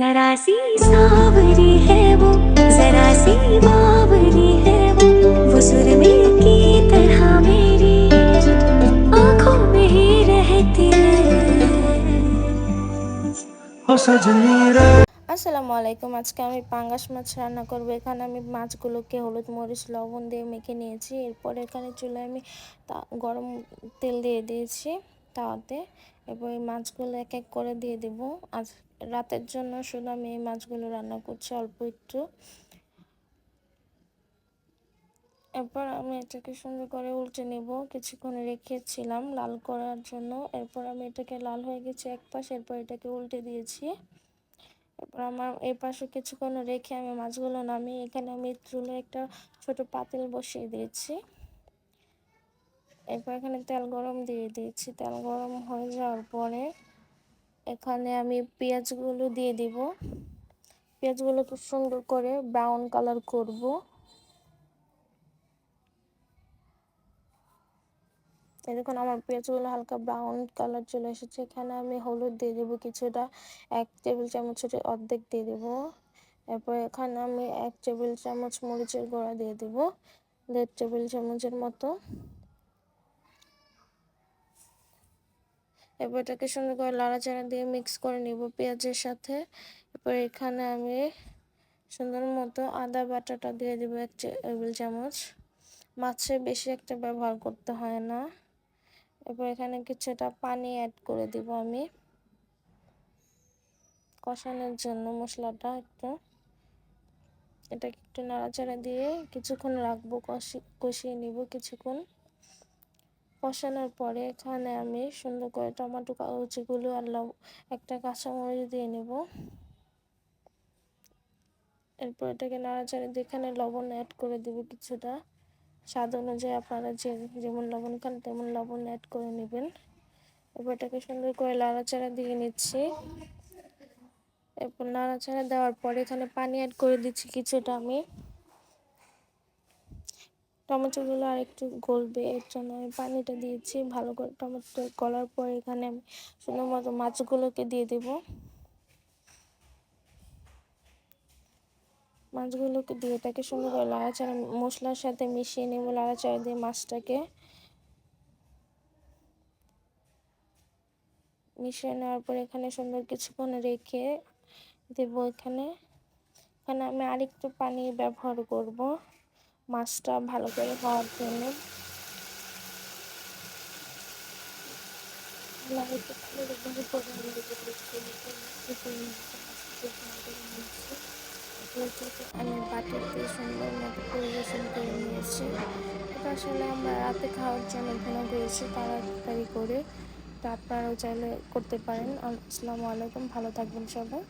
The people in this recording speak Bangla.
जरा सी सावरी है वो जरा सी बावरी है वो वो सुरमे की तरह मेरी आंखों में ही रहती है हो सजनी रे আসসালামু আলাইকুম আজকে আমি পাঙ্গাস মাছ রান্না করব এখানে আমি মাছগুলোকে হলুদ মরিচ লবণ দিয়ে মেখে নিয়েছি এরপর এখানে চুলায় আমি তা গরম তেল দিয়ে দিয়েছি তাওয়াতে এরপর এই মাছগুলো এক এক করে দিয়ে দেব আজ রাতের জন্য শুধু আমি এই মাছগুলো রান্না করছি অল্প একটু। এরপর আমি এটাকে সুন্দর করে উল্টে নেব। কিছুক্ষণ রেখেছিলাম লাল করার জন্য। এরপর আমি এটাকে লাল হয়ে গেছে এক পাশ, এরপর এটাকে উল্টে দিয়েছি। এরপর আমার এই পাশে কিছুক্ষণ রেখে আমি মাছগুলো নামিয়ে এখানে আমি চুলে একটা ছোট পাতিল বসিয়ে দিয়েছি। এরপর এখানে তেল গরম দিয়ে দিয়েছি। তেল গরম হয়ে যাওয়ার পরে এখানে আমি পেঁয়াজগুলো দিয়ে দিব। পেঁয়াজগুলো খুব সুন্দর করে ব্রাউন কালার করব। দেখুন, আমার পেঁয়াজগুলো হালকা ব্রাউন কালার চলে এসেছে। এখানে আমি হলুদ দিয়ে দেবো, কিছুটা এক টেবিল চামচ অর্ধেক দিয়ে দেবো। এরপর এখানে আমি এক টেবিল চামচ মরিচের গুঁড়া দিয়ে দেবো, দেড় টেবিল চামচের মতো। এরপর এটাকে সুন্দর করে লাড়াচাড়া দিয়ে মিক্স করে নিব পেঁয়াজের সাথে। এরপর এখানে আমি সুন্দর মতো আদা বাটাটা দিয়ে দেবো এক টেবিল চামচ। মাছে বেশি একটা ব্যবহার করতে হয় না। এরপর এখানে কিছুটা পানি অ্যাড করে দিব আমি। কষানোর জন্য মশলাটা একটু। এটাকে একটু নাড়াচাড়া দিয়ে কিছুক্ষণ রাখব, কষি কষিয়ে নিব কিছুক্ষণ। কষানোর পরে এখানে আমি সুন্দর করে টমেটো কুচিগুলো আর একটা কাঁচামরিচ দিয়ে নেব। এরপর এটাকে নাড়াচাড়া দিয়ে এখানে লবণ অ্যাড করে দিব কিছুটা। স্বাদ অনুযায়ী আপনারা যে, যেমন লবণ খান তেমন লবণ অ্যাড করে নেবেন। এরপর এটাকে সুন্দর করে নাড়াচাড়া দিয়ে নিচ্ছি। এরপর নাড়াচাড়া দেওয়ার পরে এখানে পানি অ্যাড করে দিচ্ছি কিছুটা আমি। টমেটোগুলো আর একটু গলবে, এর জন্য আমি পানিটা দিয়েছি। ভালো করে টমেটো গলার পর এখানে আমি সুন্দর মতো মাছগুলোকে দিয়ে দেবো। মাছগুলোকে দিয়ে এটাকে সুন্দর করে লাড়াচাড়া, মশলার সাথে মিশিয়ে নেব, লাড়াচাড়া দিয়ে মাছটাকে। মিশিয়ে নেওয়ার পর এখানে সুন্দর কিছুক্ষণ রেখে দেব এখানে। এখানে আমি আরেকটু পানি ব্যবহার করব। মাছটা ভালো করে হওয়ার জন্য। আমি বাটিতে সুন্দর মতো পরিবেশন করে নিয়েছি। এটা আসলে আমরা রাতে খাওয়ার জন্য ভুনা করেছি তাড়াতাড়ি করে। তা আপনারাও চাইলে করতে পারেন। আসসালামু আলাইকুম, ভালো থাকবেন সবাই।